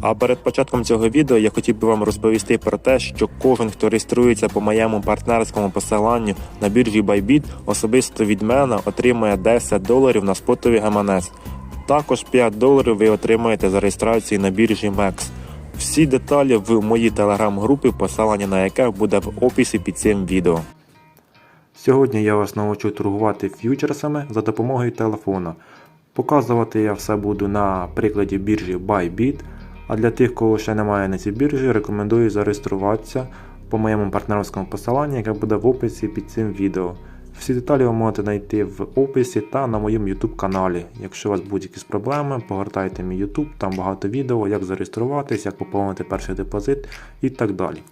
А перед початком цього відео я хотів би вам розповісти про те, що кожен, хто реєструється по моєму партнерському посиланню на біржі Bybit, особисто від мене отримує 10 доларів на спотовий гаманець. Також 5 доларів ви отримаєте за реєстрацію на біржі MEX. Всі деталі в моїй телеграм-групі, посилання на яке буде в описі під цим відео. Сьогодні я вас навчу торгувати ф'ючерсами за допомогою телефона. Показувати я все буду на прикладі біржі Bybit. А для тих, кого ще немає на цій біржі, рекомендую зареєструватися по моєму партнерському посиланні, яке буде в описі під цим відео. Всі деталі ви можете знайти в описі та на моєму YouTube каналі. Якщо у вас будуть якісь проблеми, погортайте мій YouTube, там багато відео, як зареєструватись, як поповнити перший депозит і так далі.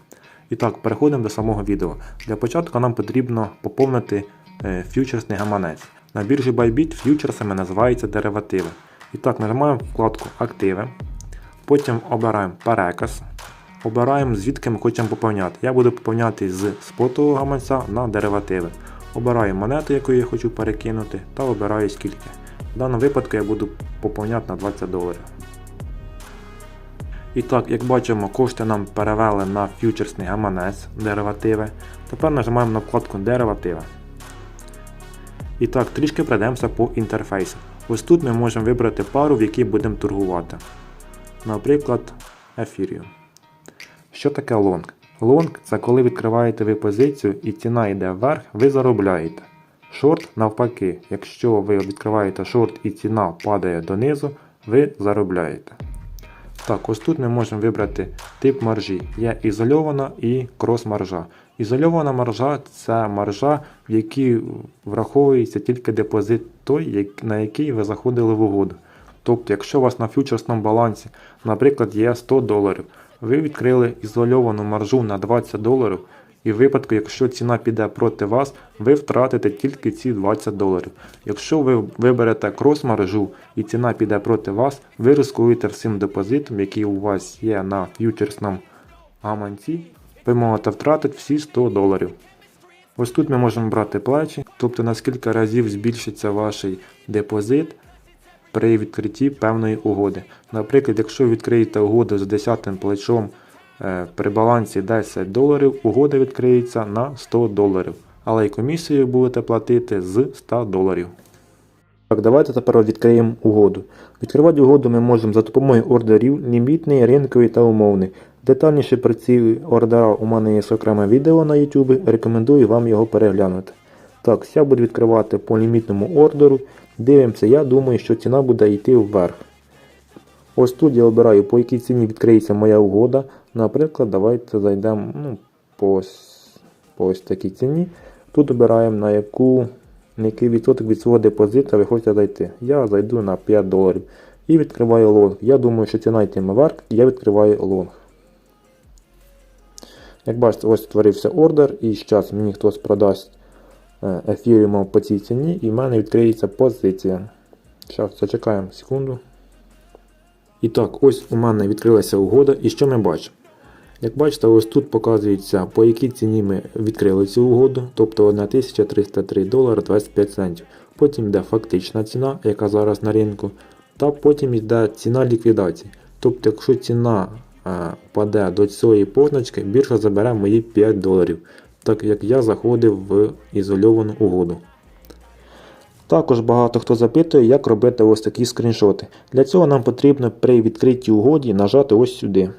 І так, переходимо до самого відео. Для початку нам потрібно поповнити е, ф'ючерсний гаманець. На біржі Bybit ф'ючерсами називаються деривативи. І так, нажимаємо вкладку Активи. Потім обираємо переказ. Обираємо звідки ми хочемо поповняти. Я буду поповняти з спотового гаманця на деривативи. Обираю монету, яку я хочу перекинути, та обираю скільки. В даному випадку я буду поповняти на 20 доларів. І так, як бачимо, кошти нам перевели на ф'ючерсний гаманець деривативи. Тепер нажимаємо на вкладку деривативи. І так, трішки пройдемося по інтерфейсу. Ось тут ми можемо вибрати пару, в якій будемо торгувати. Наприклад, Ethereum. Що таке лонг? Лонг це коли відкриваєте ви позицію і ціна йде вверх, ви заробляєте. Шорт навпаки, якщо ви відкриваєте шорт і ціна падає донизу, ви заробляєте. Так, ось тут ми можемо вибрати тип маржі. Є ізольована і крос-маржа. Ізольована маржа це маржа, в якій враховується тільки депозит той, на який ви заходили в угоду. Тобто, якщо у вас на фьючерсному балансі, наприклад, є 100 доларів, ви відкрили ізольовану маржу на 20 доларів, і в випадку, якщо ціна піде проти вас, ви втратите тільки ці 20 доларів. Якщо ви виберете крос-маржу і ціна піде проти вас, ви ризикуєте всім депозитом, який у вас є на ф'ючерсному гаманці, ви можете втратити всі 100 доларів. Ось тут ми можемо брати плечі, тобто на скільки разів збільшиться ваш депозит при відкритті певної угоди. Наприклад, якщо ви відкриєте угоду з 10 плечом е, при балансі 10 доларів, угода відкриється на 100 доларів, але й комісію будете платити з 100 доларів. Так, давайте тепер відкриємо угоду. Відкривати угоду ми можемо за допомогою ордерів, лімітний, ринковий та умовний. Детальніше про ці ордера у мене є окреме відео на YouTube, рекомендую вам його переглянути. Так, я буду відкривати по лімітному ордеру. Дивимося, я думаю, що ціна буде йти вверх. Ось тут я обираю, по якій ціні відкриється моя угода. Наприклад, давайте зайдемо ну, по, ось, по ось такій ціні. Тут обираємо на яку на який відсоток від свого депозита ви хочете зайти. Я зайду на 5 доларів і відкриваю лонг. Я думаю, що ціна йтиме вверх, я відкриваю лонг. Як бачите, ось створився ордер, і зараз мені хтось продасть ефіріуму по цій ціні, і в мене відкриється позиція. Зараз зачекаємо секунду. І так, ось у мене відкрилася угода, і що ми бачимо? Як бачите, ось тут показується, по якій ціні ми відкрили цю угоду, тобто 1303 долари 25 центів. Потім йде фактична ціна, яка зараз на ринку, та потім йде ціна ліквідації. Тобто, якщо ціна е, паде до цієї позначки, біржа забере мої 5 доларів, так як я заходив в ізольовану угоду. Також багато хто запитує, як робити ось такі скріншоти. Для цього нам потрібно при відкритій угоді нажати ось сюди.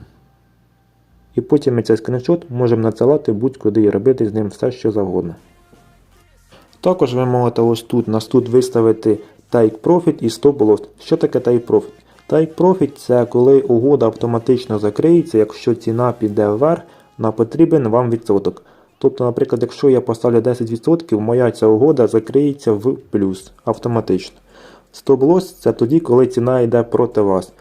І потім ми цей скріншот можемо надсилати будь-куди і робити з ним все, що завгодно. Також ви можете ось тут нас тут виставити Take Profit і Stop Loss. Що таке Take Profit? Take Profit це коли угода автоматично закриється, якщо ціна піде вверх на потрібен вам відсоток. Тобто, наприклад, якщо я поставлю 10%, моя ця угода закриється в плюс автоматично. Loss це тоді, коли ціна йде проти вас.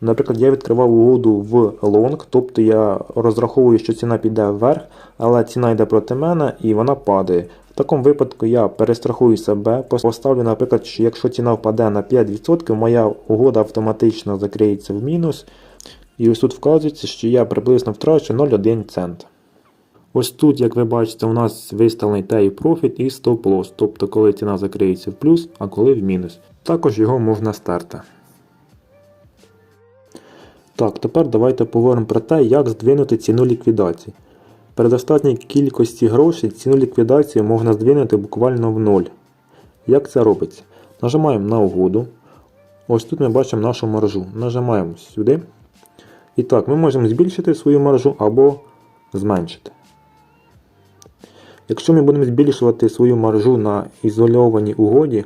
Наприклад, я відкривав угоду в лонг, тобто я розраховую, що ціна піде вверх, але ціна йде проти мене і вона падає. В такому випадку я перестрахую себе, поставлю, наприклад, що якщо ціна впаде на 5%, моя угода автоматично закриється в мінус. І ось тут вказується, що я приблизно втрачу 0,1 цент. Ось тут, як ви бачите, у нас виставлений Take Profit і Loss, тобто коли ціна закриється в плюс, а коли в мінус. Також його можна стерти. Так, тепер давайте поговоримо про те, як здвинути ціну ліквідації. При достатній кількості грошей ціну ліквідації можна здвинути буквально в ноль. Як це робиться? Нажимаємо на угоду. Ось тут ми бачимо нашу маржу. Нажимаємо сюди. І так, ми можемо збільшити свою маржу або зменшити. Якщо ми будемо збільшувати свою маржу на ізольованій угоді,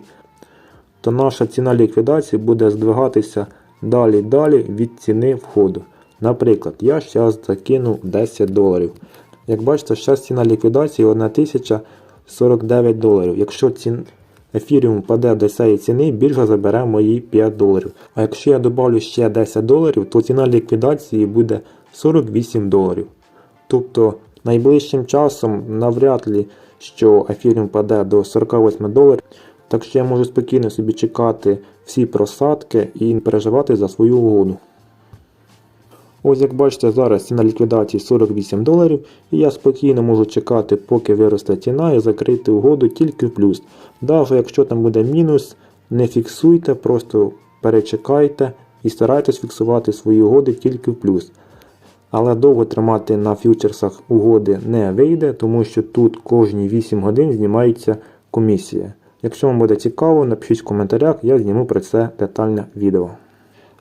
то наша ціна ліквідації буде здвигатися далі-далі від ціни входу. Наприклад, я зараз закину 10 доларів. Як бачите, зараз ціна ліквідації 1049 доларів. Якщо цін... ефіріум паде до цієї ціни, біржа забере мої 5 доларів. А якщо я додавлю ще 10 доларів, то ціна ліквідації буде 48 доларів. Тобто найближчим часом навряд ли, що ефіріум паде до 48 доларів. Так що я можу спокійно собі чекати всі просадки і не переживати за свою угоду. Ось як бачите, зараз ціна ліквідації 48 доларів, і я спокійно можу чекати, поки виросте ціна і закрити угоду тільки в плюс. Навіть якщо там буде мінус, не фіксуйте, просто перечекайте і старайтесь фіксувати свої угоди тільки в плюс. Але довго тримати на фьючерсах угоди не вийде, тому що тут кожні 8 годин знімається комісія. Якщо вам буде цікаво, напишіть в коментарях, я зніму про це детальне відео.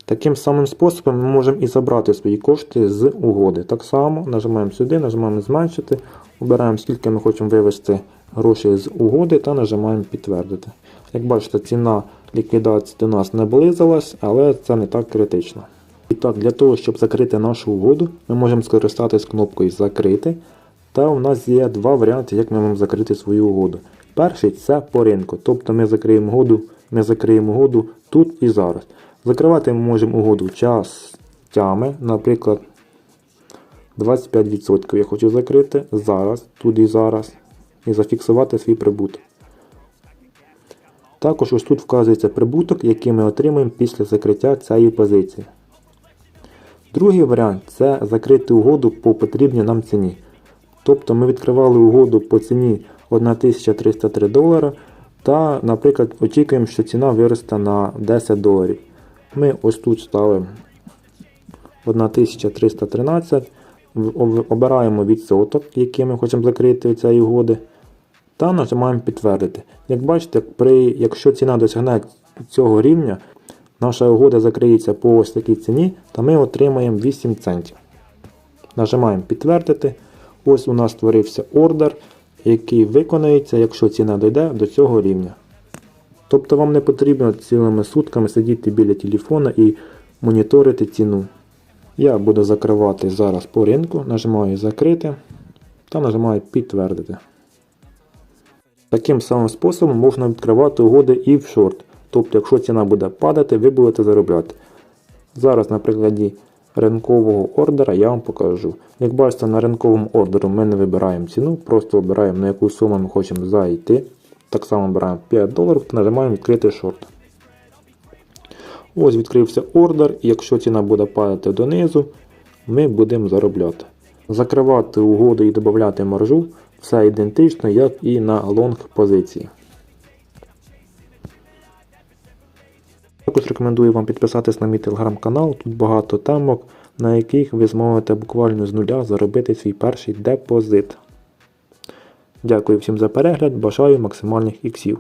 Таким самим способом ми можемо і забрати свої кошти з угоди. Так само нажимаємо сюди, нажимаємо зменшити, обираємо скільки ми хочемо вивести грошей з угоди та нажимаємо підтвердити. Як бачите, ціна ліквідації до нас наблизилась, але це не так критично. І так, для того, щоб закрити нашу угоду, ми можемо скористатись кнопкою Закрити. Та у нас є два варіанти, як ми можемо закрити свою угоду. Перший це по ринку. Тобто ми закриємо угоду, ми закриємо угоду тут і зараз. Закривати ми можемо угоду частями, наприклад, 25% я хочу закрити зараз, тут і зараз, і зафіксувати свій прибуток. Також ось тут вказується прибуток, який ми отримаємо після закриття цієї позиції. Другий варіант це закрити угоду по потрібній нам ціні. Тобто ми відкривали угоду по ціні 1303 долара та, наприклад, очікуємо, що ціна виросте на 10 доларів. Ми ось тут ставимо 1313, обираємо відсоток, який ми хочемо закрити від цієї угоди, та нажимаємо підтвердити. Як бачите, при, якщо ціна досягне цього рівня, наша угода закриється по ось такій ціні, то ми отримаємо 8 центів. Нажимаємо підтвердити. Ось у нас створився ордер, який виконається, якщо ціна дійде до цього рівня. Тобто вам не потрібно цілими сутками сидіти біля телефона і моніторити ціну. Я буду закривати зараз по ринку, нажимаю закрити та нажимаю підтвердити. Таким самим способом можна відкривати угоди і в шорт. Тобто, якщо ціна буде падати, ви будете заробляти. Зараз на прикладі ринкового ордера я вам покажу. Як бачите, на ринковому ордеру ми не вибираємо ціну, просто обираємо на яку суму ми хочемо зайти. Так само обираємо 5 доларів та нажимаємо відкрити шорт. Ось відкрився ордер, і якщо ціна буде падати донизу, ми будемо заробляти. Закривати угоду і додати маржу все ідентично, як і на лонг позиції. Також рекомендую вам підписатись на мій телеграм-канал, тут багато темок, на яких ви зможете буквально з нуля заробити свій перший депозит. Дякую всім за перегляд, бажаю максимальних іксів.